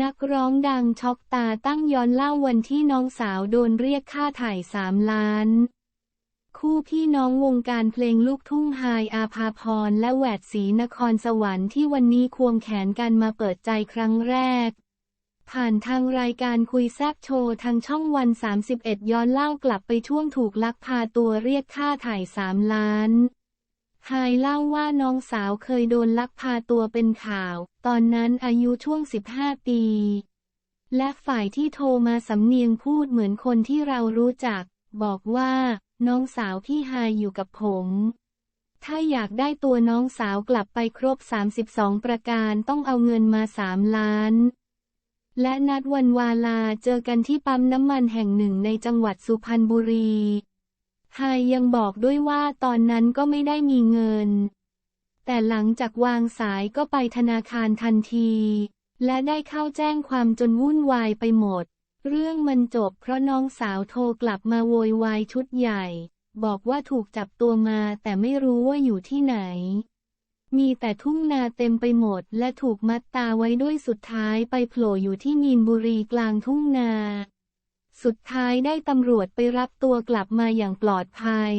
นักร้องดังช็อกตาตั้งย้อนเล่าวันที่น้องสาวโดนเรียกค่าถ่ายสามล้าน คู่พี่น้องวงการเพลงลูกทุ่งไฮอาภาพรและแหวดศรีนครสวรรค์ที่วันนี้ควงแขนกันมาเปิดใจครั้งแรก ผ่านทางรายการคุยแซบโชว์ทางช่องวัน 31 ย้อนเล่ากลับไปช่วงถูกลักพาตัวเรียกค่าถ่ายสามล้าน ไฮเล่าว่าน้องสาวเคยโดนลักพาตัวเป็นข่าว ตอนนั้นอายุช่วง 15 ปี และฝ่ายที่โทรมาสำเนียงพูดเหมือนคนที่เรารู้จัก บอกว่า น้องสาวพี่ไฮอยู่กับผม ถ้าอยากได้ตัวน้องสาวกลับไปครบ 32 ประการต้องเอาเงินมา 3 ล้าน และนัดวันวาลาเจอกันที่ปั๊มน้ำมันแห่งหนึ่งในจังหวัดสุพรรณบุรี ไฮยังบอกด้วยว่าตอนนั้นก็ไม่ได้มีเงิน แต่หลังจากวางสายก็ไปธนาคารทันที และได้เข้าแจ้งความจนวุ่นวายไปหมด เรื่องมันจบเพราะน้องสาวโทรกลับมาโวยวายชุดใหญ่ บอกว่าถูกจับตัวมาแต่ไม่รู้ว่าอยู่ที่ไหน มีแต่ทุ่งนาเต็มไปหมดและถูกมัดตาไว้ด้วยสุดท้ายไปโผล่อยู่ที่มีนบุรีกลางทุ่งนา สุดท้ายได้ตำรวจไปรับตัวกลับมาอย่างปลอดภัย